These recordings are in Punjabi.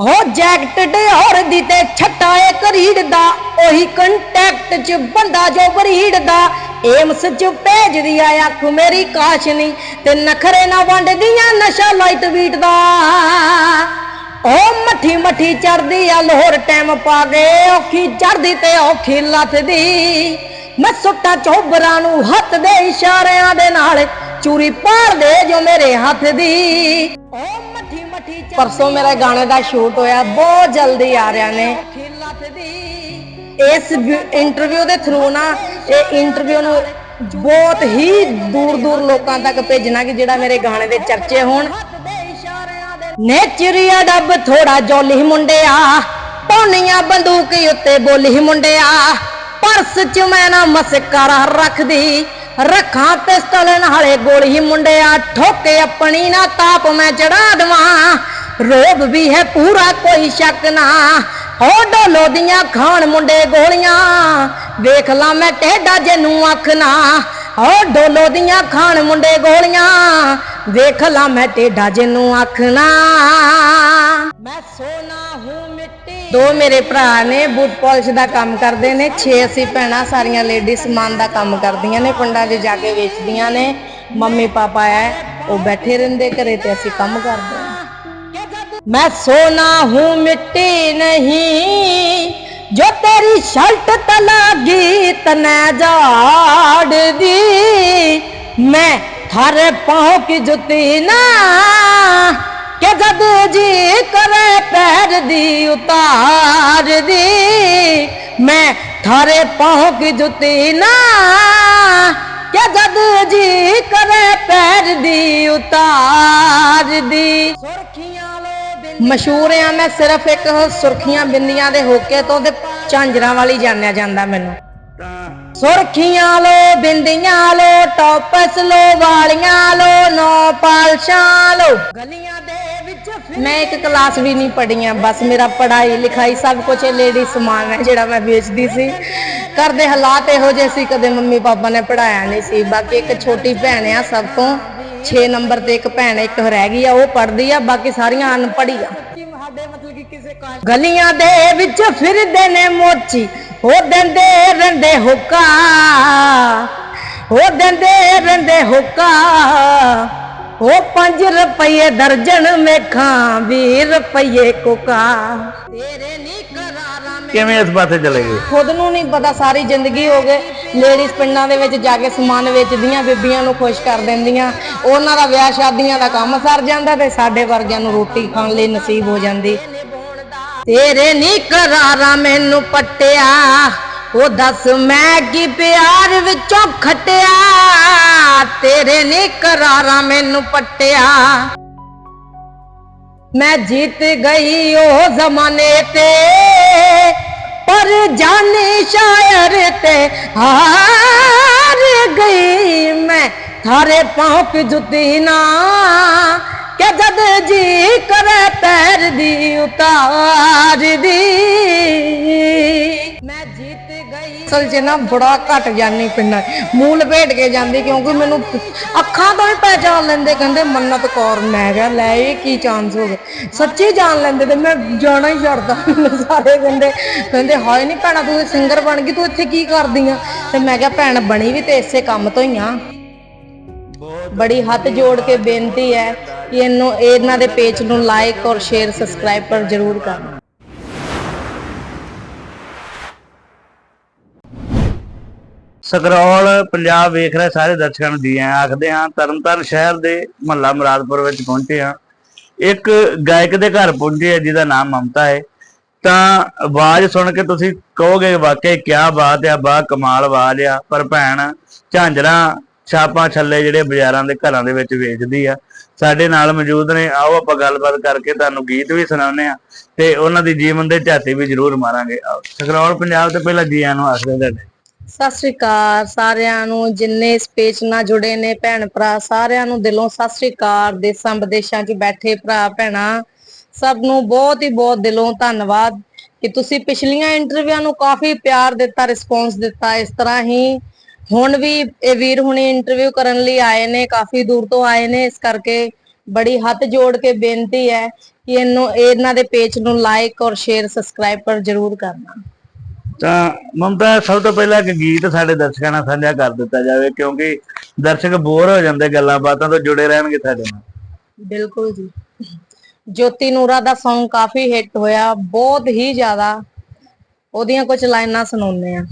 ਹੋ ਜੈਕਟ ਡਿਓਰ ਦੀ ਤੇ ਛੱਟਾ ਏ ਕਰੀੜ ਦਾ, ਉਹੀ ਕੰਟੈਕਟ ਚ ਬੰਦਾ ਜੋ ਬਰੀੜ ਦਾ। ਏਮਸ ਚ ਭੇਜਦੀ ਆ ਅੱਖ ਮੇਰੀ ਕਾਸ਼ਨੀ, ਤੇ ਨਖਰੇ ਨਾ ਵੰਡਦੀਆਂ ਨਸ਼ਾ ਲਾਈਟ ਵੀਟ ਦਾ। ਉਹ ਮੱਠੀ ਮੱਠੀ ਚੜਦੀ ਆ, ਲੋਹਰ ਟਾਈਮ ਪਾ ਕੇ ਔਖੀ ਚੜਦੀ ਤੇ ਔਖੀ ਲੱਥਦੀ। ਮੈਂ ਸੁੱਟਾ ਚੋਬਰਾਂ ਨੂੰ ਹੱਥ ਦੇ ਇਸ਼ਾਰਿਆਂ ਦੇ ਨਾਲ, ਚੂਰੀ ਪਾੜ ਦੇ ਜੋ ਮੇਰੇ ਹੱਥ ਦੀ। ਉਹ ਪਰਸੋਂ ਮੇਰਾ ਗਾਣੇ ਦਾ ਸ਼ੂਟ ਹੋਇਆ ਬਹੁਤ ਜਲਦੀ ਆ ਰਿਹਾ ਨੇ। ਇਸ ਇੰਟਰਵਿਊ ਦੇ ਥਰੂ ਨਾ ਇਹ ਇੰਟਰਵਿਊ ਨੂੰ ਬਹੁਤ ਹੀ ਦੂਰ ਦੂਰ ਲੋਕਾਂ ਤੱਕ ਭੇਜਣਾ ਕਿ ਜਿਹੜਾ ਮੇਰੇ ਗਾਣੇ ਦੇ ਚਰਚੇ ਹੋਣ। ਨੇਚਰੀਆ ਡੱਬ ਥੋੜਾ ਜੋਲੀ ਮੁੰਡਿਆ ਪੌਣੀਆਂ ਬੰਦੂਕ ਉੱਤੇ ਬੋਲੀ ਮੁੰਡਿਆ। ਪਰਸ ਚ ਮੈਂ ਨਾ ਮਸਕਰਾ ਰੱਖਦੀ ਰੱਖਾਂ ਪਿਸਤਲ ਨਾਲੇ ਗੋਲੀ ਮੁੰਡਿਆ, ਠੋਕੇ ਆਪਣੀ ਨਾ ਤਾਪ ਮੈਂ ਚੜਾ ਦਵਾਂ। ਰੋਬ ਵੀ ਹੈ ਪੂਰਾ, ਕੋਈ ਸ਼ੱਕ ਨਾ। ਹੋ ਡੋਲੋ ਦੀਆਂ ਖਾਣ ਮੁੰਡੇ ਗੋਲੀਆਂ, ਵੇਖ ਲਾ ਮੈਂ ਟੇਡਾ ਜਨੂੰ ਅੱਖ ਨਾ ਹੋ ਡੋਲੋ ਦੀਆਂ ਖਾਣ ਮੁੰਡੇ ਗੋਲੀਆਂ, ਵੇਖ ਲਾ ਮੈਂ ਟੇਡਾ ਜਨੂੰ ਅੱਖ ਨਾ ਮੈਂ ਸੋਨਾ ਦੋ ਮੇਰੇ ਭਰਾ ਨੇ ਬੂਟ ਪੋਲਿਸ਼ ਦਾ ਕੰਮ ਕਰਦੇ ਨੇ, ਛੇ ਅਸੀਂ ਭੈਣਾਂ, ਸਾਰੀਆਂ ਲੇਡੀਜ਼ ਸਮਾਨ ਦਾ ਕੰਮ ਕਰਦੀਆਂ ਨੇ, ਪਿੰਡਾਂ 'ਚ ਜਾ ਕੇ ਵੇਚਦੀਆਂ ਨੇ। ਮੰਮੀ ਪਾਪਾ ਹੈ ਉਹ ਬੈਠੇ ਰਹਿੰਦੇ ਘਰੇ ਤੇ ਅਸੀਂ ਕੰਮ ਕਰਦੇ ਹਾਂ। ਮੈਂ ਸੋਨਾ ਹੂੰ, ਮਿੱਟੀ ਨਹੀਂ, ਜੋ ਤੇਰੀ ਸ਼ਰਟ ਤਲਾਗੀ ਤਨੈ ਜਾੜਦੀ। ਮੈਂ ਥਾਰੇ ਪਾਉ ਕੀ ਜੁੱਤੀ ਨਾ, ਕਿ ਜਦ ਜੀ ਕਰੇ ਦੀ ਉਤਾਰ ਦੀ। ਮੈਂ ਥਾਰੇ ਪਹੁੰਚ ਜੁਤੀ ਨਾ ਕਿ ਜਦ ਜੀ ਕਰੇ ਪੈਰ ਦੀ ਉਤਾਰ ਦੀ। ਸੁਰਖੀਆਂ ਲੋ ਮਸ਼ਹੂਰ ਆ, ਮੈਂ ਸਿਰਫ ਇੱਕ ਸੁਰਖੀਆਂ ਬਿੰਦੀਆਂ ਦੇ ਹੋਕੇ ਤੋਂ ਤੇ ਝਾਂਜਰਾਂ ਵਾਲੀ ਜਾਣਿਆ ਜਾਂਦਾ ਮੈਨੂੰ। ਸੁਰਖੀਆਂ ਲੋ ਬਿੰਦੀਆਂ ਲੋ ਟੌਪਸ ਲੋ ਵਾਲੀਆਂ ਲੋ, ਨੌ ਪਾਲਸ਼ਾਂ ਲੋ। ਗਲੀਆਂ ਦੇ ਮੈਂ ਇੱਕ ਕਲਾਸ ਵੀ ਨਹੀਂ ਪੜੀਆਂ ਬਸ ਮੇਰਾ ਪੜ੍ਹਾਈ ਲਿਖਾਈ ਸਭ ਕੁਝ ਲੇਡੀ ਸਮਾਨ ਹੈ ਜਿਹੜਾ ਮੈਂ ਵੇਚਦੀ ਸੀ। ਘਰ ਦੇ ਹਾਲਾਤ ਇਹੋ ਜਿਹੇ ਸੀ ਕਦੇ ਮੰਮੀ ਪਾਪਾ ਨੇ ਪੜਾਇਆ ਨਹੀਂ ਸੀ। ਬਾਕੀ ਇੱਕ ਛੋਟੀ ਭੈਣ ਆ ਸਭ ਤੋਂ 6 ਨੰਬਰ ਤੇ ਇੱਕ ਭੈਣ ਇੱਕ ਰਹਿ ਗਈ ਆ ਉਹ ਪੜਦੀ ਆ ਬਾਕੀ ਸਾਰੀਆਂ ਅਨਪੜ੍ਹੀ ਆ। ਗਲੀਆਂ ਦੇ ਵਿੱਚ ਫਿਰਦੇ ਨੇ ਮੋਚੀ ਉਹ ਦਿੰਦੇ ਰੰਦੇ ਹੁੱਕਾ ਉਹ ਦਿੰਦੇ ਰੰਦੇ ਹੁੱਕਾ। ਉਹ 5 ਰੁਪਏ ਦਰਜਨ ਮੇਖਾਂ 20 ਰੁਪਏ ਕੋਕਾ। ਤੇਰੇ ਨਹੀਂ ਕਰਾਰਾਂ ਮੇ ਕਿਵੇਂ ਇਸ ਪਾਸੇ ਚਲੇ ਗਏ? ਖੁਦ ਨੂੰ ਨਹੀਂ ਪਤਾ ਸਾਰੀ ਜ਼ਿੰਦਗੀ ਹੋ ਗਏ ਲੇਡੀਜ਼ ਪਿੰਡਾਂ ਦੇ ਵਿੱਚ ਜਾ ਕੇ ਸਮਾਨ ਵੇਚਦੀਆਂ ਬੀਬੀਆਂ ਨੂੰ ਖੁਸ਼ ਕਰ ਦਿੰਦੀਆਂ। ਉਹਨਾਂ ਦਾ ਵਿਆਹ ਸ਼ਾਦੀਆਂ ਦਾ ਕੰਮ ਸਰ ਜਾਂਦਾ ਤੇ ਸਾਡੇ ਵਰਗਿਆਂ ਨੂੰ ਰੋਟੀ ਖਾਣ ਲਈ ਨਸੀਬ ਹੋ ਜਾਂਦੀ। ਤੇਰੇ ਨੀ ਕਰਾਰਾ ਮੈਨੂੰ ਪੱਟਿਆ। ਉਹ ਦੱਸ ਮੈਂ ਕੀ ਪਿਆਰ ਵਿੱਚੋਂ ਖਟਿਆ? ਤੇਰੇ ਨੇ ਕਰਾਰਾ ਮੈਨੂੰ ਪਟਿਆ। ਮੈਂ ਜਿੱਤ ਗਈ ਉਹ ਜ਼ਮਾਨੇ ਤੇ, ਪਰ ਜਾਣੇ ਸ਼ਾਇਰ ਤੇ ਹਾਰ ਗਈ ਮੈਂ। ਥਾਰੇ ਪਾਉ ਜੁੱਤੀ ਨਾ, ਕਿ ਜਦ ਜੀ ਕਰੇ ਪੈਰ ਦੀ ਉਤਾਰ ਦੀ। ਅਸਲ 'ਚ ਨਾ ਬੜਾ ਘਟ ਜਾਨੀ ਪਿੰਡਾਂ 'ਚ। ਮੂੰਹ ਲਪੇਟ ਕੇ ਜਾਂਦੀ ਕਿਉਂਕਿ ਮੈਨੂੰ ਅੱਖਾਂ ਤੋਂ ਹੀ ਪਹਿਚਾਨ ਲੈਂਦੇ, ਕਹਿੰਦੇ ਮੰਨਤ ਕੌਰ। ਮੈਂ ਕਿਹਾ, ਲੈ, ਇਹ ਕੀ ਚਾਂਸ ਹੋ ਗਏ ਸੱਚੀ ਜਾਣ ਲੈਂਦੇ ਤੇ ਮੈਂ ਜਾਣਾ ਹੀ ਛੱਡਦਾ ਸਾਰੇ ਕਹਿੰਦੇ ਕਹਿੰਦੇ, ਹਾਏ ਨਹੀਂ ਭੈਣਾ, ਤੂੰ ਸਿੰਗਰ ਬਣ ਗਈ, ਤੂੰ ਇੱਥੇ ਕੀ ਕਰਦੀ ਆ ਤੇ ਮੈਂ ਕਿਹਾ, ਭੈਣ ਬਣੀ ਵੀ ਤੇ ਇਸੇ ਕੰਮ ਤੋਂ ਹੀ ਆ। ਬੜੀ ਹੱਥ ਜੋੜ ਕੇ ਬੇਨਤੀ ਹੈ ਕਿ ਇਹਨੂੰ, ਇਹਨਾਂ ਦੇ ਪੇਜ ਨੂੰ ਲਾਈਕ ਔਰ ਸ਼ੇਅਰ ਸਬਸਕ੍ਰਾਈਬ ਪਰ ਜ਼ਰੂਰ ਕਰਨਾ। ਸਕਰੋਲ ਪੰਜਾਬ ਵੇਖ ਰਹੇ ਸਾਰੇ ਦਰਸ਼ਕਾਂ ਨੂੰ ਜੀ ਆਇਆਂ, ਆਖਦੇ ਹਾਂ, ਤਰਨਤਾਰਨ ਸ਼ਹਿਰ ਦੇ ਮਹੱਲਾ ਮੁਰਾਦਪੁਰ ਵਿੱਚ ਪਹੁੰਚੇ ਹਾਂ। ਇੱਕ ਗਾਇਕ ਦੇ ਘਰ ਪਹੁੰਚੇ ਆ, ਜਿਹਦਾ ਨਾਮ ਮਮਤਾ ਹੈ। ਤਾਂ ਆਵਾਜ਼ ਸੁਣ ਕੇ ਤੁਸੀਂ ਕਹੋਗੇ, ਵਾਕਈ ਕੀ ਬਾਤ ਆ, ਬਾ ਕਮਾਲ ਆਵਾਜ਼ ਆ। ਪਰ ਭੈਣ, ਝਾਂਜਰਾਂ, ਛਾਪਾਂ ਛੱਲੇ ਜਿਹੜੇ ਬਾਜ਼ਾਰਾਂ ਦੇ ਘਰਾਂ ਦੇ ਵਿੱਚ ਵੇਚਦੀ ਆ, ਸਾਡੇ ਨਾਲ ਮੌਜੂਦ ਨੇ। ਆਓ ਆਪਾਂ ਗੱਲਬਾਤ ਕਰਕੇ ਤੁਹਾਨੂੰ ਗੀਤ ਵੀ ਸੁਣਾਉਂਦੇ ਆ ਤੇ ਉਹਨਾਂ ਦੀ ਜੀਵਨ ਦੇ ਝਾਤੀ ਵੀ ਜ਼ਰੂਰ ਮਾਰਾਂਗੇ। ਆਓ ਪੰਜਾਬ ਤੇ ਪਹਿਲਾਂ ਜੀ ਆਇਆਂ ਨੂੰ ਆਖਦੇ ਤੁਹਾਡੇ। ਸਤਿ ਸ੍ਰੀ ਅਕਾਲ ਸਾਰਿਆਂ ਨੂੰ, ਜਿੰਨੇ ਇਸ ਪੇਜ ਨਾਲ ਜੁੜੇ ਨੇ ਭੈਣ ਭਰਾ, ਸਾਰਿਆਂ ਨੂੰ ਦਿਲੋਂ ਸਤਿ ਸ੍ਰੀ ਅਕਾਲ, ਦੇਸਾਂ ਵਿਦੇਸ਼ਾਂ 'ਚ ਬੈਠੇ ਭਰਾ, ਭੈਣਾਂ। ਸਭ ਨੂੰ ਬਹੁਤ ਹੀ ਬਹੁਤ ਦਿਲੋਂ ਧੰਨਵਾਦ ਕਿ ਤੁਸੀਂ ਪਿਛਲੀਆਂ ਇੰਟਰਵਿਊਆਂ ਨੂੰ ਕਾਫੀ ਪਿਆਰ ਦਿੱਤਾ, ਰਿਸਪੌਂਸ ਦਿੱਤਾ। ਇਸ ਤਰ੍ਹਾਂ ਹੀ ਹੁਣ ਵੀ ਇਹ ਵੀਰ ਹੁਣੇ ਇੰਟਰਵਿਊ ਕਰਨ ਲਈ ਆਏ ਨੇ, ਕਾਫੀ ਦੂਰ ਤੋਂ ਆਏ ਨੇ। ਇਸ ਕਰਕੇ ਬੜੀ ਹੱਥ ਜੋੜ ਕੇ ਬੇਨਤੀ ਹੈ ਕਿ ਇਹਨੂੰ, ਇਹਨਾਂ ਦੇ ਪੇਜ ਨੂੰ ਲਾਈਕ ਔਰ ਸ਼ੇਅਰ ਸਬਸਕ੍ਰਾਈਬ ਪਰ ਜਰੂਰ ਕਰਨਾ। ਤਾਂ ਮਮਤਾ ਸਭ ਤੋਂ ਪਹਿਲਾਂ ਇੱਕ ਗੀਤ ਸਾਡੇ ਦਰਸ਼ਕਾਂ ਨਾਲ ਸਾਂਝਾ ਕਰ ਦਿੱਤਾ ਜਾਵੇ ਕਿਉਂਕਿ ਦਰਸ਼ਕ ਬੋਰ ਹੋ ਜਾਂਦੇ ਗੱਲਾਂ ਬਾਤਾਂ ਤੋਂ ਜੁੜੇ ਰਹਿਣਗੇ ਸਾਡੇ ਨਾਲ ਬਿਲਕੁਲ ਜੀ ਜੋਤੀ ਨੂਰਾ ਦਾ Song ਕਾਫੀ ਹਿੱਟ ਹੋਇਆ ਬਹੁਤ ਹੀ ਜ਼ਿਆਦਾ ਉਹਦੀਆਂ ਕੁਝ ਲਾਈਨਾਂ ਸੁਣਾਉਂਦੇ ਆ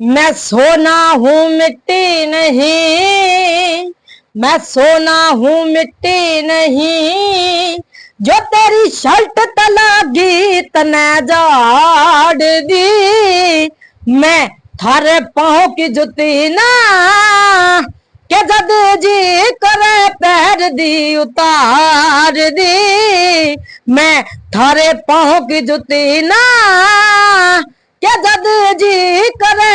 मैं सोना हूँ मिट्टी नहीं मैं सोना हूँ मिट्टी नहीं जो तेरी शर्ट तलागी, तने जाड़ दी मैं थारे पाँव की जुती ना के जद जी करे पैर दी उतार दी मैं थारे पाँव की जुती ना के जद जी करे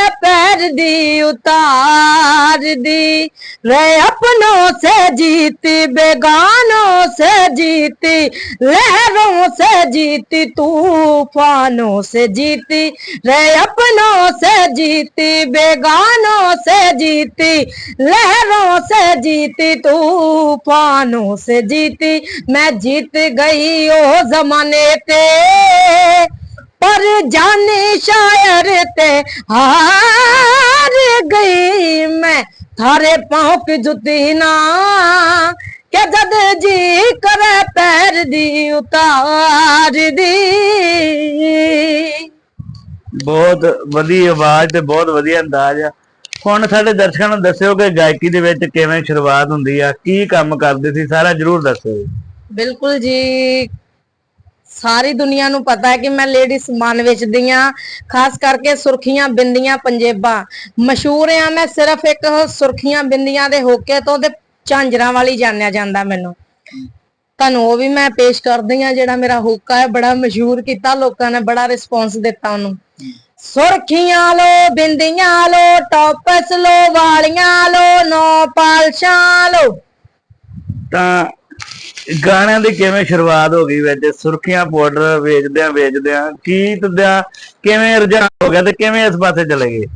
पैर दी, उतार दी। रे अपनों से जीती, बेगानों से जीती, लहरों से जीती, तूफानों से जीती। रे अपनों से जीती, बेगानों से जीती, लहरों से जीती, तूफानों से जीती। मैं जीत गई ओ जमाने ते पर जाने शायर ते हार गई मैं थारे पाँव की जुती ना के जद जी करे पैर दी उतार दी ਬਹੁਤ ਵਧੀਆ ਆਵਾਜ਼ ਤੇ ਬਹੁਤ ਵਧੀਆ ਅੰਦਾਜ਼ ਆ ਹੁਣ ਸਾਡੇ ਦਰਸ਼ਕਾਂ ਨੂੰ ਦੱਸਿਓ ਕਿ ਗਾਇਕੀ ਦੇ ਵਿੱਚ ਕਿਵੇਂ ਸ਼ੁਰੂਆਤ ਹੁੰਦੀ ਆ ਕੀ ਕੰਮ ਕਰਦੇ ਸੀ ਸਾਰਾ ਜਰੂਰ ਦੱਸਿਓ ਬਿਲਕੁਲ ਜੀ ਸਾਰੀ ਦੁਨੀਆ ਨੂੰ ਪਤਾ ਹੈ ਕਿ ਮੈਂ ਲੇਡੀ ਸਮਾਨ ਵੇਚਦੀ ਆ ਖਾਸ ਕਰਕੇ ਸੁਰਖੀਆਂ ਬਿੰਦੀਆਂ ਪੰਜੇਬਾਂ। ਮਸ਼ਹੂਰ ਆ ਮੈਂ ਸਿਰਫ ਇੱਕ ਸੁਰਖੀਆਂ ਬਿੰਦੀਆਂ ਦੇ ਹੋਕੇ ਤੋਂ ਤੇ ਝਾਂਜਰਾਂ ਵਾਲੀ ਜਾਣਿਆ ਜਾਂਦਾ ਮੈਨੂੰ। ਤੁਹਾਨੂੰ ਉਹ ਵੀ ਮੈਂ ਪੇਸ਼ ਕਰਦੀ ਆ ਜਿਹੜਾ ਮੇਰਾ ਹੋਕਾ ਹੈ, ਬੜਾ ਮਸ਼ਹੂਰ ਕੀਤਾ, ਲੋਕਾਂ ਨੇ ਬੜਾ ਰਿਸਪੌਂਸ ਦਿੱਤਾ ਉਹਨੂੰ। ਸੁਰਖੀਆਂ ਲੋ, ਬਿੰਦੀਆਂ ਲੋ ਟੌਪਸ ਲੋ, ਵਾਲੀਆਂ ਲੋ, ਨੋ ਪਾਲਸ਼ਾਂ ਲੋ। ਤਾਂ ਗਾਣਿਆਂ ਦੀ ਕਿਵੇਂ ਸ਼ੁਰੂਆਤ ਹੋ ਗਈ ਵਿੱਚ? ਸੁਰਖੀਆਂ ਪਾਊਡਰ ਵੇਚਦਿਆਂ ਵੇਚਦਿਆਂ ਗੀਤ ਦਾ ਕਿਵੇਂ ਰੁਝਾਨ ਹੋ ਗਿਆ ਤੇ ਕਿਵੇਂ ਇਸ ਪਾਸੇ ਚਲੇ ਗਏ?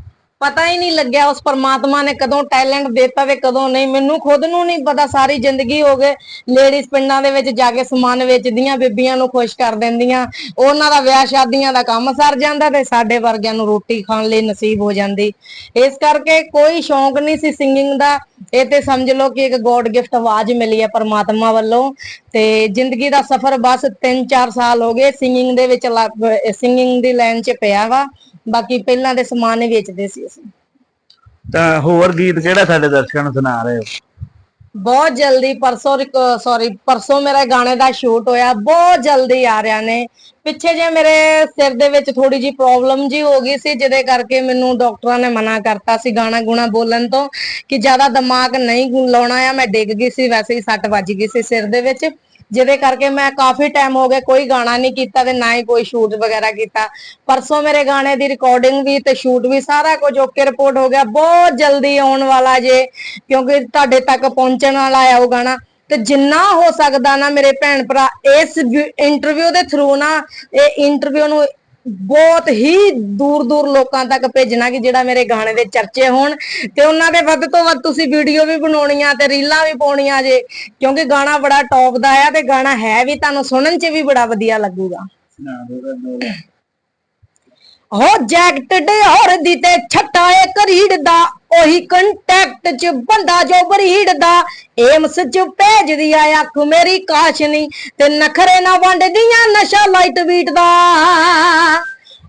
ਪਤਾ ਹੀ ਨਹੀਂ ਲੱਗਿਆ ਉਸ ਪਰਮਾਤਮਾ ਨੇ ਕਦੋਂ ਟੈਲੈਂਟ ਦਿੱਤਾ ਤੇ ਕਦੋਂ ਨਹੀਂ। ਮੈਨੂੰ ਖੁਦ ਨੂੰ ਨਹੀਂ ਪਤਾ, ਸਾਰੀ ਜ਼ਿੰਦਗੀ ਹੋ ਗਏ ਲੇਡੀਜ਼ ਪਿੰਡਾਂ ਦੇ ਵਿੱਚ ਜਾ ਕੇ ਸਮਾਨ ਵੇਚਦੀਆਂ, ਬੀਬੀਆਂ ਨੂੰ ਖੁਸ਼ ਕਰ ਦਿੰਦੀਆਂ। ਉਹਨਾਂ ਦਾ ਵਿਆਹ ਸ਼ਾਦੀਆਂ ਦਾ ਕੰਮ ਸਰ ਜਾਂਦਾ ਤੇ ਸਾਡੇ ਵਰਗਿਆਂ ਨੂੰ ਰੋਟੀ ਖਾਣ ਲਈ ਨਸੀਬ ਹੋ ਜਾਂਦੀ। ਇਸ ਕਰਕੇ ਕੋਈ ਸ਼ੌਂਕ ਨਹੀਂ ਸੀ ਸਿੰਗਿੰਗ ਦਾ। ਇਹ ਤੇ ਸਮਝ ਲਓ ਕਿ ਇੱਕ ਗੋਡ ਗਿਫਟ ਆਵਾਜ਼ ਮਿਲੀ ਹੈ ਪਰਮਾਤਮਾ ਵੱਲੋਂ। ਤੇ ਜ਼ਿੰਦਗੀ ਦਾ ਸਫ਼ਰ ਬਸ 3-4 ਸਾਲ ਹੋ ਗਏ ਸਿੰਗਿੰਗ ਦੇ ਵਿੱਚ ਸਿੰਗਿੰਗ ਦੀ ਲਾਈਨ 'ਚ ਪਿਆ ਵਾ। ਬਾਕੀ ਪਹਿਲਾਂ ਦੇ ਸਮਾਨ ਹੀ ਵੇਚਦੇ ਸੀ ਅਸੀਂ। ਤਾਂ ਹੋਰ ਗੀਤ ਕਿਹੜਾ ਸਾਡੇ ਦਰਸ਼ਕਾਂ ਨੂੰ ਸੁਣਾ ਰਹੇ ਹੋ? ਬਹੁਤ ਜਲਦੀ ਪਰਸੋਂ ਸੌਰੀ ਪਰਸੋਂ ਮੇਰਾ ਗਾਣੇ ਦਾ ਸ਼ੂਟ ਹੋਇਆ ਬਹੁਤ ਜਲਦੀ ਆ ਰਿਹਾ ਨੇ। ਪਿੱਛੇ ਜੇ ਮੇਰੇ ਸਿਰ ਦੇ ਵਿੱਚ ਥੋੜੀ ਜੀ ਪ੍ਰੋਬਲਮ ਜੀ ਹੋ ਗਈ ਸੀ ਜਿਹਦੇ ਕਰਕੇ ਮੈਨੂੰ ਡਾਕਟਰਾਂ ਨੇ ਮਨਾ ਕਰਤਾ ਸੀ ਗਾਣਾ ਗੁਣਾ ਬੋਲਣ ਤੋਂ ਕਿ ਜ਼ਿਆਦਾ ਦਿਮਾਗ ਨਹੀਂ ਲਾਉਣਾ ਆ ਮੈਂ ਡਿੱਗ ਗਈ ਸੀ ਵੈਸੇ ਹੀ ਸੱਟ ਵੱਜ ਗਈ ਸੀ ਸਿਰ ਦੇ ਵਿੱਚ। ਜਿਹਦੇ ਕਰਕੇ ਮੈਂ ਕਾਫੀ ਟਾਈਮ ਹੋ ਗਿਆ, ਕੋਈ ਗਾਣਾ ਨਹੀਂ ਕੀਤਾ ਤੇ ਨਾ ਹੀ ਕੋਈ ਸ਼ੂਟ ਵਗੈਰਾ ਕੀਤਾ। ਪਰਸੋਂ ਮੇਰੇ ਗਾਣੇ ਦੀ ਰਿਕਾਰਡਿੰਗ ਵੀ ਤੇ ਸ਼ੂਟ ਵੀ ਸਾਰਾ ਕੁਝ ਓਕੇ ਰਿਪੋਰਟ ਹੋ ਗਿਆ। ਬਹੁਤ ਜਲਦੀ ਆਉਣ ਵਾਲਾ ਜੇ, ਕਿਉਂਕਿ ਤੁਹਾਡੇ ਤੱਕ ਪਹੁੰਚਣ ਵਾਲਾ ਹੈ ਉਹ ਗਾਣਾ। ਤੇ ਜਿੰਨਾ ਹੋ ਸਕਦਾ ਨਾ ਮੇਰੇ ਭੈਣ ਭਰਾ, ਇਸ ਇੰਟਰਵਿਊ ਦੇ ਥਰੂ ਨਾ, ਇਹ ਇੰਟਰਵਿਊ ਨੂੰ ਬਹੁਤ ਹੀ ਦੂਰ ਦੂਰ ਲੋਕਾਂ ਤੱਕ ਭੇਜਣਾ ਕਿ ਜਿਹੜਾ ਮੇਰੇ ਗਾਣੇ ਦੇ ਚਰਚੇ ਹੋਣ ਤੇ ਉਹਨਾਂ ਦੇ ਵੱਧ ਤੋਂ ਵੱਧ ਤੁਸੀਂ ਵੀਡੀਓ ਵੀ ਬਣਾਉਣੀਆਂ ਤੇ ਰੀਲਾਂ ਵੀ ਪਾਉਣੀਆਂ ਜੇ, ਕਿਉਂਕਿ ਗਾਣਾ ਬੜਾ ਟੌਪ ਦਾ ਆ ਤੇ ਗਾਣਾ ਹੈ ਵੀ, ਤੁਹਾਨੂੰ ਸੁਣਨ 'ਚ ਵੀ ਬੜਾ ਵਧੀਆ ਲੱਗੂਗਾ। ਹੋ ਜੈਕਟ ਡਿਓਰ ਦੀ ਤੇ ਛੱਟਾ ਏ ਕਰੀੜ ਦਾ, ਉਹੀ ਕੰਟੈਕਟ ਚ ਬੰਦਾ ਜੋ ਬਰੀੜ ਦਾ। ਏਮਸ ਚ ਭੇਜਦੀ ਆ ਅੱਖ ਮੇਰੀ ਕਾਸ਼ਨੀ ਤੇ ਨਖਰੇ ਨਾ ਵੰਡਦੀਆਂ ਨਸ਼ਾ ਲਾਈਟ ਵੀਟ ਦਾ।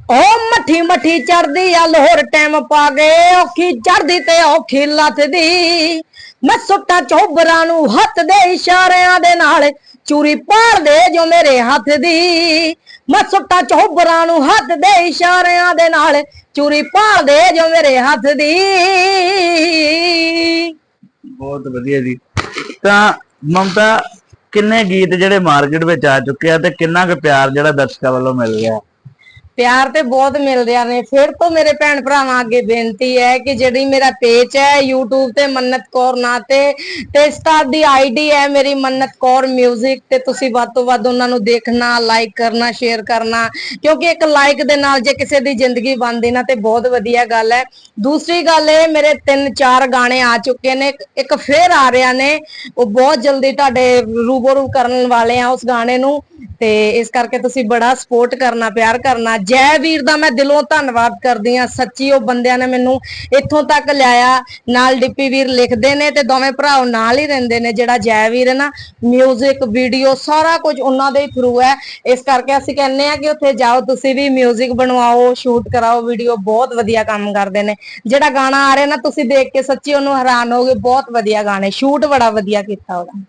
ਉਹ ਮੱਠੀ ਮੱਠੀ ਚੜਦੀ ਆ, ਲੋਹਰ ਟਾਈਮ ਪਾ ਗਏ ਔਖੀ ਚੜਦੀ ਤੇ ਔਖੀ ਲੱਥਦੀ। ਮੈਂ ਸੁੱਟਾਂ ਚੋਬਰਾਂ ਨੂੰ ਹੱਥ ਦੇ ਇਸ਼ਾਰਿਆਂ ਦੇ ਨਾਲ, ਚੂਰੀ ਪਾੜ ਦੇ ਜੋ ਮੇਰੇ ਹੱਥ ਦੀ। ਮੈਂ ਸੁੱਟਾਂ ਚੋਬਰਾਂ ਨੂੰ ਹੱਥ ਦੇ ਇਸ਼ਾਰਿਆਂ ਦੇ ਨਾਲ, ਚੂਰੀ ਪਾੜ ਦੇ ਜੋ ਮੇਰੇ ਹੱਥ ਦੀ। ਬਹੁਤ ਵਧੀਆ ਜੀ। ਤਾਂ ਮਮਤਾ, ਕਿੰਨੇ ਗੀਤ ਜਿਹੜੇ ਮਾਰਕੀਟ ਵਿੱਚ ਆ ਚੁੱਕੇ ਆ ਤੇ ਕਿੰਨਾ ਕੁ ਪਿਆਰ ਜਿਹੜਾ ਦਰਸ਼ਕਾਂ ਵੱਲੋਂ ਮਿਲ ਰਿਹਾ? ਪਿਆਰ ਤੇ ਬਹੁਤ ਮਿਲ ਰਿਹਾ ਨੇ। ਫਿਰ ਤੋਂ ਮੇਰੇ ਭੈਣ ਭਰਾਵਾਂ ਅੱਗੇ ਬੇਨਤੀ ਹੈ ਕਿ ਜਿਹੜੀ ਮੇਰਾ ਪੇਜ ਹੈ YouTube ਤੇ ਮੰਨਤ ਕੌਰ ਨਾਂ ਤੇ ਤੇ ਇੰਸਟਾ ਦੀ ਆਈਡੀ ਹੈ ਮੇਰੀ ਮੰਨਤ ਕੌਰ 뮤직 ਤੇ ਤੁਸੀਂ ਵੱਧ ਤੋਂ ਵੱਧ ਉਹਨਾਂ ਨੂੰ ਦੇਖਣਾ ਲਾਈਕ ਕਰਨਾ ਸ਼ੇਅਰ ਕਰਨਾ। ਕਿਉਂਕਿ ਇੱਕ ਲਾਈਕ ਦੇ ਨਾਲ ਜੇ ਕਿਸੇ ਦੀ ਜ਼ਿੰਦਗੀ ਬਣਦੀ ਨਾ ਤੇ ਬਹੁਤ ਵਧੀਆ ਗੱਲ ਹੈ। ਦੂਸਰੀ ਗੱਲ ਇਹ, ਮੇਰੇ ਤਿੰਨ ਚਾਰ ਗਾਣੇ ਆ ਚੁੱਕੇ ਨੇ ਇੱਕ- ਇੱਕ ਫੇਰ ਆ ਰਿਹਾ ਨੇ। ਉਹ ਬਹੁਤ ਜਲਦੀ ਤੁਹਾਡੇ ਰੂਬਰੂ ਕਰਨ ਵਾਲੇ ਆ ਉਸ ਗਾਣੇ ਨੂੰ। ਤੇ ਇਸ ਕਰਕੇ ਤੁਸੀਂ ਬੜਾ ਸਪੋਰਟ ਕਰਨਾ ਪਿਆਰ ਕਰਨਾ ਜੈ ਵੀਰ ਦਾ ਮੈਂ ਦਿਲੋਂ ਧੰਨਵਾਦ ਕਰਦੀ ਆ ਸੱਚੀ ਉਹ ਬੰਦਿਆਂ ਨੇ ਮੈਨੂੰ ਇੱਥੋਂ ਤੱਕ ਲਿਆਇਆ ਨਾਲ ਡਿੱਪੀ ਵੀਰ ਲਿਖਦੇ ਨੇ ਤੇ ਦੋਵੇਂ ਭਰਾ ਉਹ ਨਾਲ ਹੀ ਰਹਿੰਦੇ ਨੇ ਜਿਹੜਾ ਜੈ ਵੀਰ ਹੈ ਨਾ 뮤직 ਵੀਡੀਓ ਸਾਰਾ ਕੁਝ ਉਹਨਾਂ ਦੇ ਥਰੂ ਹੈ ਇਸ ਕਰਕੇ ਅਸੀਂ ਕਹਿੰਦੇ ਆ ਕਿ ਉੱਥੇ ਜਾਓ ਤੁਸੀਂ ਵੀ 뮤직 ਬਣਵਾਓ ਸ਼ੂਟ ਕਰਾਓ ਵੀਡੀਓ ਬਹੁਤ ਵਧੀਆ ਕੰਮ ਕਰਦੇ ਨੇ ਜਿਹੜਾ ਗਾਣਾ ਆ ਰਿਹਾ ਨਾ ਤੁਸੀਂ ਦੇਖ ਕੇ ਸੱਚੀ ਉਹਨੂੰ ਹੈਰਾਨ ਹੋਗੇ ਬਹੁਤ ਵਧੀਆ ਗਾਣੇ ਸ਼ੂਟ ਬੜਾ ਵਧੀਆ ਕੀਤਾ ਉਹਦਾ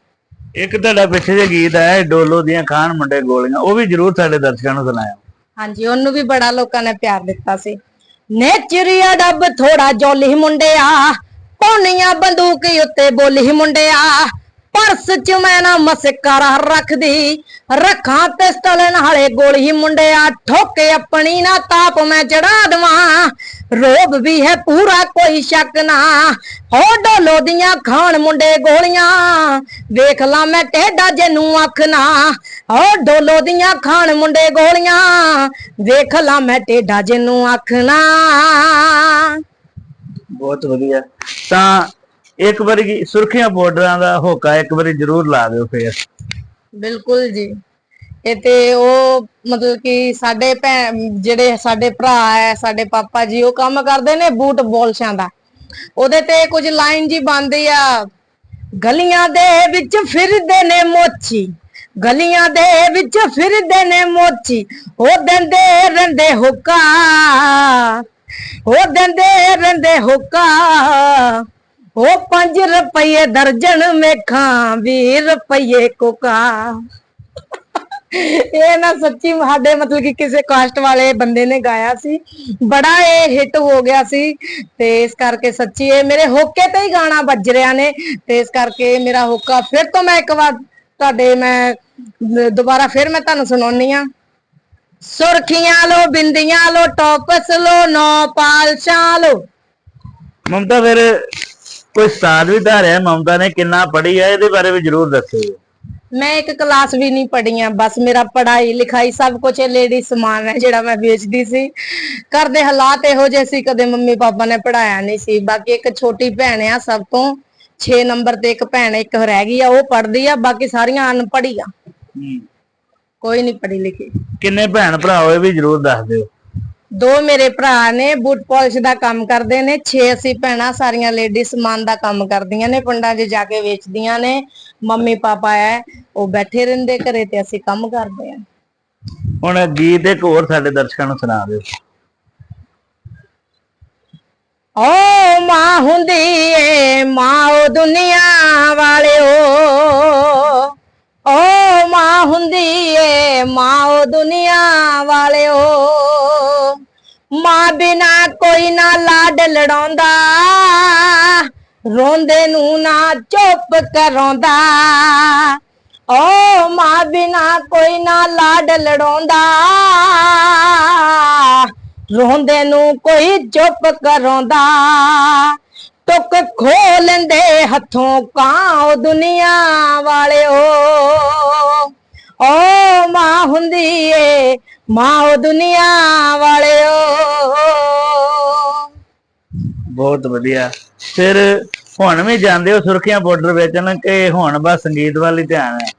ਇੱਕ ਤੁਹਾਡਾ ਪਿੱਛੇ ਜੇ ਗੀਤ ਹੈ ਡੋਲੋ ਦੀਆਂ ਖਾਨ ਮੁੰਡੇ ਗੋਲੀਆਂ, ਉਹ ਵੀ ਜਰੂਰ ਸਾਡੇ ਦਰਸ਼ਕਾਂ ਨੂੰ ਸੁਣਾਇਓ। ਹਾਂਜੀ, ਉਹਨੂੰ ਵੀ ਬੜਾ ਲੋਕਾਂ ਨੇ ਪਿਆਰ ਦਿੱਤਾ ਸੀ। ਨੇਚਰੀਆ ਡੱਬ ਥੋੜਾ ਜੋਲੀ ਮੁੰਡਿਆ ਪੌਣੀਆਂ ਬੰਦੂਕ ਉੱਤੇ ਬੋਲੀ ਮੁੰਡਿਆ। ਪਰਸ ਚ ਮੈਂ ਨਾ ਮਸਕਰਾ ਰੱਖਦੀ। ਰੱਖਾਂ ਪਿਸਟਲ ਨਾਲੇ ਗੋਲੀ ਮੁੰਡਿਆ। ਠੋਕੇ ਆਪਣੀ ਨਾ ਤਾਪ ਮੈਂ ਚੜਾ ਦਵਾਂ। ਰੋਬ ਵੀ ਹੈ ਪੂਰਾ ਕੋਈ ਸ਼ੱਕ ਨਾ। ਹੋ ਡੋਲੋ ਦੀਆਂ ਖਾਣ ਮੁੰਡੇ ਗੋਲੀਆਂ। ਵੇਖ ਲਾ ਮੈਂ ਟੇਡਾ ਜੈਨੂੰ ਅੱਖ ਨਾ ਹੋ ਡੋਲੋ ਦੀਆਂ ਖਾਣ ਮੁੰਡੇ ਗੋਲੀਆਂ। ਵੇਖ ਲਾ ਮੈਂ ਟੇਡਾ ਜੈਨੂੰ ਅੱਖ ਨਾ ਬਹੁਤ ਵਧੀਆ। ਤਾਂ ਇੱਕ ਵਾਰੀ ਸੁਰਖੀਆਂ ਬਾਰਡਰਾਂ ਦਾ ਹੋਕਾ ਇੱਕ ਵਾਰੀ ਜਰੂਰ ਲਾ ਦਿਓ ਫੇਰ। ਬਿਲਕੁਲ ਜੀ। ਇਹ ਤੇ ਉਹ ਮਤਲਬ ਕਿ ਸਾਡੇ ਭੈਣ, ਜਿਹੜੇ ਸਾਡੇ ਭਰਾ ਹੈ, ਸਾਡੇ ਪਾਪਾ ਜੀ, ਉਹ ਕੰਮ ਕਰਦੇ ਨੇ ਬੂਟ ਬੋਲਸ਼ਾਂ ਦਾ। ਉਹਦੇ ਤੇ ਕੁਝ ਲਾਈਨ ਜੀ ਬਣਦੀ ਆ, ਗਲੀਆਂ ਦੇ ਵਿੱਚ ਫਿਰਦੇ ਨੇ ਮੋਚੀ। ਗਲੀਆਂ ਦੇ ਵਿੱਚ ਫਿਰਦੇ ਨੇ ਮੋਚੀ। ਉਹ ਦਿੰਦੇ ਰਹਿੰਦੇ ਹੁੱਕਾ ਉਹ ਦਿੰਦੇ ਰਹਿੰਦੇ ਹੁੱਕਾ। ਉਹ 5 ਰੁਪਏ ਦਰਜਨ ਮੇਖਾਂ 20 ਰੁਪਏ ਕੋਕਾ। ਇਹ ਨਾ ਸੱਚੀ ਸਾਡੇ ਮਤਲਬ ਕਿ ਕਿਸੇ ਕਾਸਟ ਵਾਲੇ ਬੰਦੇ ਨੇ ਗਾਇਆ ਸੀ। ਬੜਾ ਇਹ ਹਿੱਟ ਹੋ ਗਿਆ ਸੀ ਤੇ ਇਸ ਕਰਕੇ ਸੱਚੀ ਇਹ ਮੇਰੇ ਹੋਕੇ ਤੇ ਹੀ ਗਾਣਾ ਵੱਜ ਰਿਹਾ ਨੇ ਤੇ ਇਸ ਕਰਕੇ ਮੇਰਾ ਹੋਕਾ ਫਿਰ ਤੋਂ ਮੈਂ ਇੱਕ ਵਾਰ ਤੁਹਾਡੇ ਮੈਂ, ਦੁਬਾਰਾ ਫਿਰ ਮੈਂ ਤੁਹਾਨੂੰ ਸੁਣਾਉਣੀ ਆ ਸੁਰਖੀਆਂ ਲੋ, ਬਿੰਦੀਆਂ ਲੋ, ਟੋਪਸ ਲੋ, ਨੌ ਪਾਲਸ਼ਾਂ ਲੋ। ਮਮਤਾ ਫਿਰ ਕੋਈ ਸਤਾਦ ਵੀ ਧਾਰਿਆ ਮਮਤਾ ਨੇ ਕਿੰਨਾ ਪੜ੍ਹੀ ਹੈ ਇਹਦੇ ਬਾਰੇ ਵੀ ਜਰੂਰ ਦੱਸਿਓ ਮੈਂ ਇੱਕ ਕਲਾਸ ਵੀ ਨਹੀਂ ਪੜ੍ਹੀ ਆ ਬਸ ਮੇਰਾ ਪੜ੍ਹਾਈ ਲਿਖਾਈ ਸਭ ਕੁਝ ਲੇਡੀ ਸਮਾਨ ਹੈ ਜਿਹੜਾ ਮੈਂ ਵੇਚਦੀ ਸੀ। ਘਰ ਦੇ ਹਾਲਾਤ ਇਹੋ ਜਿਹੇ ਸੀ ਕਦੇ ਮੰਮੀ ਪਾਪਾ ਨੇ ਪੜਾਇਆ ਨਹੀਂ ਸੀ। ਬਾਕੀ ਇੱਕ ਛੋਟੀ ਭੈਣ ਆ ਸਭ ਤੋਂ 6 ਨੰਬਰ ਤੇ ਇੱਕ ਭੈਣ ਇੱਕ ਰਹਿ ਗਈ ਆ ਉਹ ਪੜ੍ਹਦੀ ਆ ਬਾਕੀ ਸਾਰੀਆਂ ਅਨਪੜ੍ਹੀ ਆ। ਕੋਈ ਨਹੀਂ ਪੜ੍ਹੀ ਲਿਖੀ। ਕਿੰਨੇ ਭੈਣ ਭਰਾ ਹੋਏ ਵੀ ਜਰੂਰ ਦੱਸ ਦਿਓ। ਦੋ ਮੇਰੇ ਭਰਾ ਨੇ ਬੂਟ ਪਾਲਿਸ਼ ਦਾ ਕੰਮ ਕਰਦੇ ਨੇ 6 ਅਸੀਂ ਭੈਣਾਂ ਸਾਰੀਆਂ ਲੇਡੀ ਸਮਾਨ ਦਾ ਕੰਮ ਕਰਦੀਆਂ ਨੇ ਪਿੰਡਾਂ 'ਚ ਜਾ ਕੇ ਵੇਚਦੀਆਂ ਨੇ ਮੰਮੀ ਪਾਪਾ ਹੈ ਉਹ ਬੈਠੇ ਰਹਿੰਦੇ ਘਰੇ ਤੇ ਅਸੀਂ ਕੰਮ ਕਰਦੇ ਆ। ਹੁਣ ਗੀਤ ਇੱਕ ਹੋਰ ਸਾਡੇ ਦਰਸ਼ਕਾਂ ਨੂੰ ਸੁਣਾ ਦਿਓ। ਓ ਮਾਂ ਹੁੰਦੀ ਏ ਮਾਂ ਉਹ ਦੁਨੀਆ ਵਾਲਿਓ। ਓ ਮਾਂ ਹੁੰਦੀ ਏ ਮਾਂ ਉਹ ਦੁਨੀਆ ਵਾਲਿਓ। ਮਾਂ ਬਿਨਾ ਕੋਈ ਨਾ ਲਾਡ ਲੜਾਉਂਦਾ। ਰੋਂਦੇ ਨੂੰ ਨਾ ਚੁੱਪ ਕਰਾਉਂਦਾ। ਓ ਮਾਂ ਬਿਨਾ ਕੋਈ ਨਾ ਲਾਡ ਲੜਾਉਂਦਾ। ਰੋਂਦੇ ਨੂੰ ਕੋਈ ਚੁੱਪ ਕਰਾਉਂਦਾ। ਟੁੱਕ ਖੋ ਲੈਂਦੇ ਹੱਥੋਂ ਕਾਂ ਉਹ ਦੁਨੀਆ ਵਾਲਿਓ। ਓ ਮਾਂ ਹੁੰਦੀ ਏ ਮਾਂ ਉਹ ਦੁਨੀਆ ਵਾਲਿਓ। ਬਹੁਤ ਵਧੀਆ। ਫਿਰ ਹੁਣ ਵੀ ਜਾਂਦੇ ਹੋ ਸੁਰਖੀਆਂ ਬਾਰਡਰ ਵੇਚਣ ਕਿ ਹੁਣ ਬਸ ਸੰਗੀਤ ਵੱਲ ਹੀ ਧਿਆਨ ਹੈ?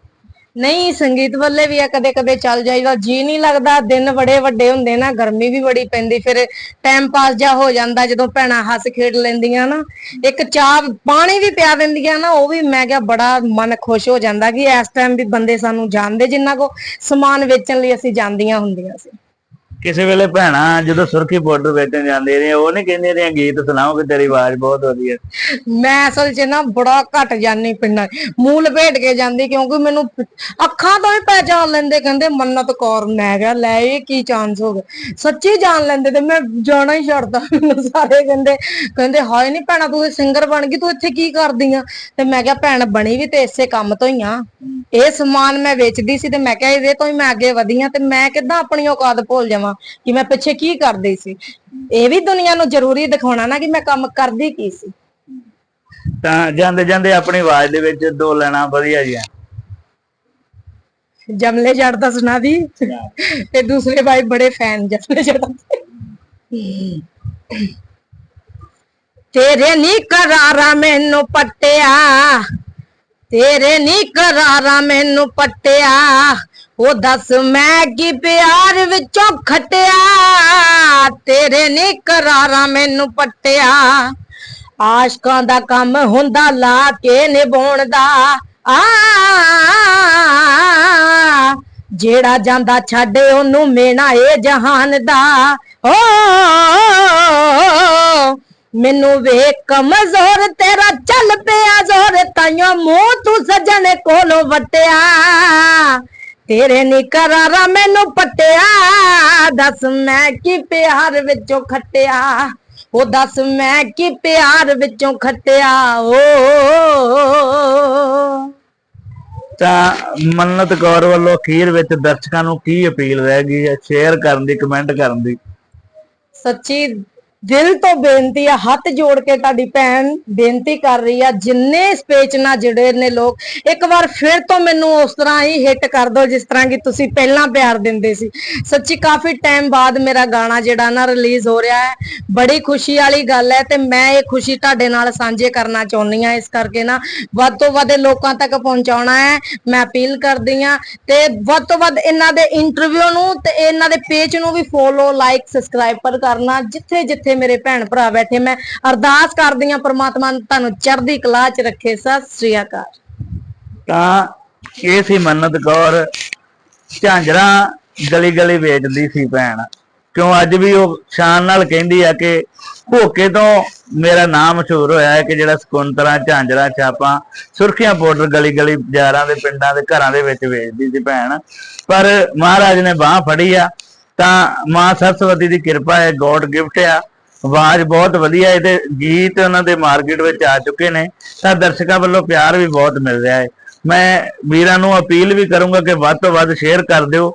ਨਹੀਂ, ਸੰਗੀਤ ਵੱਲੇ ਵੀ ਆ ਕਦੇ ਕਦੇ ਚੱਲ ਜਾਈਦਾ, ਜੀ ਨਹੀਂ ਲੱਗਦਾ, ਦਿਨ ਬੜੇ ਵੱਡੇ ਹੁੰਦੇ ਨਾ, ਗਰਮੀ ਵੀ ਬੜੀ ਪੈਂਦੀ, ਫਿਰ ਟਾਈਮ ਪਾਸ ਜਾ ਹੋ ਜਾਂਦਾ, ਜਦੋਂ ਭੈਣਾਂ ਹੱਸ ਖੇਡ ਲੈਂਦੀਆਂ ਨਾ, ਇੱਕ ਚਾਹ, ਪਾਣੀ ਵੀ ਪਿਆ ਦਿੰਦੀਆਂ ਨਾ, ਉਹ ਵੀ ਮੈਂ ਕਿਹਾ ਬੜਾ ਮਨ ਖੁਸ਼ ਹੋ ਜਾਂਦਾ ਕਿ ਇਸ ਟਾਈਮ ਵੀ ਬੰਦੇ ਸਾਨੂੰ ਜਾਣਦੇ ਜਿੰਨਾ ਕੋ ਸਮਾਨ ਵੇਚਣ ਲਈ ਅਸੀਂ ਜਾਂਦੀਆਂ ਹੁੰਦੀਆਂ ਸੀ। ਕਿਸੇ ਵੇਲੇ ਭੈਣਾਂ ਜਦੋਂ ਸੁਰਖੀ ਬਾਰਡਰ ਵੇਚਣ ਜਾਂਦੇ ਨੇ, ਉਹ ਨਹੀਂ ਕਹਿੰਦੇ ਨੇ, ਗੀਤ ਸੁਣਾਓ ਕਿ ਤੇਰੀ ਆਵਾਜ਼ ਬਹੁਤ ਵਧੀਆ ਮੈਂ ਅਸਲ 'ਚ ਨਾ ਬੜਾ ਘਟ ਜਾਂਦੀ ਪਿੰਡਾਂ 'ਚ। ਲਪੇਟ ਕੇ ਜਾਂਦੀ ਕਿਉਂਕਿ ਮੈਨੂੰ ਅੱਖਾਂ ਤੋਂ ਹੀ ਪਹਿਚਾਨ ਲੈਂਦੇ, ਕਹਿੰਦੇ ਮੰਨਤ ਕੌਰ, ਮੈਂ ਕਿਹਾ, ਲੈ, ਇਹ ਕੀ ਚਾਂਸ ਹੋ ਗਿਆ? ਸੱਚੀ ਜਾਣ ਲੈਂਦੇ ਤੇ ਮੈਂ ਜਾਣਾ ਹੀ ਛੱਡਦਾ ਮੈਨੂੰ ਸਾਰੇ ਕਹਿੰਦੇ ਕਹਿੰਦੇ, ਹਾਏ ਨਹੀਂ ਭੈਣਾ, ਤੂੰ ਸਿੰਗਰ ਬਣ ਗਈ, ਤੂੰ ਇੱਥੇ ਕੀ ਕਰਦੀ ਆ ਤੇ ਮੈਂ ਕਿਹਾ, ਭੈਣ, ਬਣੀ ਵੀ ਤੇ ਇਸੇ ਕੰਮ ਤੋਂ ਹੀ ਆ। ਇਹ ਸਮਾਨ ਮੈਂ ਵੇਚਦੀ ਸੀ ਤੇ ਮੈਂ ਕਿਹਾ, ਇਹਦੇ ਤੋਂ ਹੀ ਮੈਂ ਅੱਗੇ ਵਧੀ ਤੇ ਮੈਂ ਕਿੱਦਾਂ ਆਪਣੀ ਔਕਾਤ ਭੁੱਲ ਜਾਵਾਂ? ਦਿਖਾਵਾਂ ਕਿ ਮੈਂ ਪਿੱਛੇ ਕੀ ਕਰਦੀ ਸੀ? ਇਹ ਵੀ ਦੁਨੀਆ ਨੂੰ ਜ਼ਰੂਰੀ ਦਿਖਾਉਣਾ ਨਾ ਕਿ ਮੈਂ ਕੰਮ ਕਰਦੀ ਕੀ ਸੀ। ਤਾਂ ਜਾਂਦੇ ਜਾਂਦੇ ਆਪਣੀ ਆਵਾਜ਼ ਦੇ ਵਿੱਚ ਦੋ ਲੈਣਾ ਵਧੀਆ ਜੀਆਂ ਜਮਲੇ ਜੜ ਦਾ ਸੁਣਾ ਦੀ। ਤੇ ਦੂਸਰੇ ਭਾਈ ਬੜੇ ਫੈਨ ਜਮਲੇ ਜੜ ਦੇ। ਤੇਰੇ ਨੀ ਕਰਾਰਾ ਮੈਨੂੰ ਪੱਟਿਆ। ਤੇਰੇ ਨੀ ਕਰਾਰਾ ਮੈਨੂੰ ਪੱਟਿਆ। ਉਹ ਦੱਸ ਮੈਂ ਕੀ ਪਿਆਰ ਵਿੱਚੋਂ ਖਟਿਆ? ਤੇਰੇ ਨੀ ਕਰਾਰਾ ਮੈਨੂੰ ਪੱਟਿਆ। ਆਸ਼ਕਾਂ ਦਾ ਕੰਮ ਹੁੰਦਾ ਲਾ ਕੇ ਨਿਭਾਉਣ ਦਾ। ਆ, ਜਿਹੜਾ ਜਾਂਦਾ ਛੱਡੇ ਉਹਨੂੰ ਮੇਣਾ ਏ ਜਹਾਨ ਦਾ। ਓ, ਮੈਨੂੰ ਵੇਖ ਕਮਜ਼ੋਰ ਤੇਰਾ ਚੱਲ ਪਿਆ ਜ਼ੋਰ, ਤਾਈਓ ਮੂੰਹ ਤੂੰ ਸਜਣ ਕੋਲੋਂ ਵਟਿਆ। ਤੇਰੇ ਨੀ ਕਰਾਰਾ ਮੈਨੂੰ ਪਟਿਆ। ਦੱਸ ਮੈਂ ਕੀ ਪਿਆਰ ਵਿੱਚੋਂ ਖੱਟਿਆ। ਉਹ ਦੱਸ ਮੈਂ ਕੀ ਪਿਆਰ ਵਿੱਚੋਂ ਖੱਟਿਆ। ਓ। ਤਾਂ ਮੰਨਤ ਕੌਰ ਵੱਲੋਂ ਅਖੀਰ ਵਿੱਚ ਦਰਸ਼ਕਾਂ ਨੂੰ ਕੀ ਅਪੀਲ ਰਹਿ ਗਈ ਹੈ? ਸ਼ੇਅਰ ਕਰਨ ਦੀ ਕਮੈਂਟ ਕਰਨ ਦੀ। ਸੱਚੀ ਦਿਲ ਤੋਂ ਬੇਨਤੀ ਆ, ਹੱਥ ਜੋੜ ਕੇ ਤੁਹਾਡੀ ਭੈਣ ਬੇਨਤੀ ਕਰ ਰਹੀ ਆ, ਜਿੰਨੇ ਇਸ ਨਾਲ ਜੁੜੇ ਨੇ ਲੋਕ, ਇੱਕ ਵਾਰ ਫਿਰ ਤੋਂ ਮੈਨੂੰ ਉਸ ਤਰ੍ਹਾਂ ਹੀ ਹਿੱਟ ਕਰ ਦਿਓ, ਜਿਸ ਤਰ੍ਹਾਂ ਕਿ ਤੁਸੀਂ ਪਹਿਲਾਂ ਪਿਆਰ ਦਿੰਦੇ ਸੀ। ਸੱਚੀ ਕਾਫੀ ਟਾਈਮ ਬਾਅਦ ਮੇਰਾ ਗਾਣਾ ਜਿਹੜਾ ਨਾ ਰਿਲੀਜ਼ ਹੋ ਰਿਹਾ ਹੈ, ਬੜੀ ਖੁਸ਼ੀ ਵਾਲੀ ਗੱਲ ਹੈ ਤੇ ਮੈਂ ਇਹ ਖੁਸ਼ੀ ਤੁਹਾਡੇ ਨਾਲ ਸਾਂਝੇ ਕਰਨਾ ਚਾਹੁੰਦੀ ਆ ਇਸ ਕਰਕੇ ਨਾ ਵੱਧ ਤੋਂ ਵੱਧ ਲੋਕਾਂ ਤੱਕ ਪਹੁੰਚਾਉਣਾ ਹੈ, ਮੈਂ ਅਪੀਲ ਕਰਦੀ ਆ ਤੇ ਵੱਧ ਤੋਂ ਵੱਧ ਇਹਨਾਂ ਦੇ ਇੰਟਰਵਿਊ ਨੂੰ ਤੇ ਇਹਨਾਂ ਦੇ ਪੇਜ ਨੂੰ ਵੀ ਫੋਲੋ ਲਾਈਕ ਸਬਸਕ੍ਰਾਈਬ ਕਰਨਾ ਜਿੱਥੇ ਜਿੱਥੇ ਮੇਰੇ ਭੈਣ ਭਰਾ ਬੈਠੇ, ਮੈਂ ਅਰਦਾਸ ਕਰਦੀ ਆ ਪ੍ਰਮਾਤਮਾ ਨੇ ਤੁਹਾਨੂੰ ਚੜ੍ਹਦੀ ਕਲਾ 'ਚ ਰੱਖੇ। ਸਤਿ ਸ੍ਰੀ ਅਕਾਲ। ਤਾਂ ਇਹ ਸੀ ਮੰਨਤ ਕੌਰ, ਝਾਂਜਰਾਂ ਗਲੀ ਗਲੀ ਵੇਚਦੀ ਸੀ ਭੈਣ। ਕਿਉਂ ਅੱਜ ਵੀ ਉਹ ਸ਼ਾਨ ਨਾਲ ਕਹਿੰਦੀ ਆ ਕਿ ਭੋਕੇ ਤੋਂ ਮੇਰਾ ਨਾਮ ਮਸ਼ਹੂਰ ਹੋਇਆ ਹੈ ਕਿ ਜਿਹੜਾ ਸਕੁੰਤਰਾ ਝਾਂਜਰਾ, ਛਾਪਾਂ, ਸੁਰਖੀਆਂ ਪਾਊਡਰ ਗਲੀ ਗਲੀ ਬਾਜ਼ਾਰਾਂ ਦੇ ਪਿੰਡਾਂ ਦੇ ਘਰਾਂ ਦੇ ਵਿੱਚ ਵੇਚਦੀ ਸੀ ਭੈਣ। ਪਰ ਮਹਾਰਾਜ ਨੇ ਬਾਹ ਫੜੀ ਆ, ਤਾਂ ਮਾਂ ਸਰਸਵਤੀ ਦੀ ਕਿਰਪਾ ਹੈ, ਗੋਡ ਗਿਫਟ ਆ। ਆਵਾਜ਼ ਬਹੁਤ ਵਧੀਆ ਹੈ ਤੇ ਗੀਤ ਉਹਨਾਂ ਦੇ ਮਾਰਕੀਟ ਵਿੱਚ ਆ ਚੁੱਕੇ ਨੇ। ਤਾਂ ਦਰਸ਼ਕਾਂ ਵੱਲੋਂ ਪਿਆਰ ਵੀ ਬਹੁਤ ਮਿਲ ਰਿਹਾ ਹੈ। ਮੈਂ ਵੀਰਾਂ ਨੂੰ ਅਪੀਲ ਵੀ ਕਰੂੰਗਾ ਕਿ ਵੱਧ ਤੋਂ ਵੱਧ ਸ਼ੇਅਰ ਕਰ ਦਿਓ।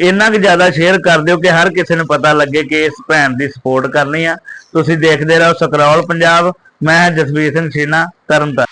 ਇੰਨਾ ਕਿ ਜ਼ਿਆਦਾ ਸ਼ੇਅਰ ਕਰ ਦਿਓ ਕਿ ਹਰ ਕਿਸੇ ਨੂੰ ਪਤਾ ਲੱਗੇ ਕਿ ਇਸ ਭੈਣ ਦੀ ਸਪੋਰਟ ਕਰਨੀ ਆ। ਤੁਸੀਂ ਦੇਖਦੇ ਰਹੋ ਸਕਰੋਲ ਪੰਜਾਬ। ਮੈਂ ਜਸਵੀਰ ਸਿੰਘ ਸ਼ੀਨਾ ਤਰਨਤਾਰਨ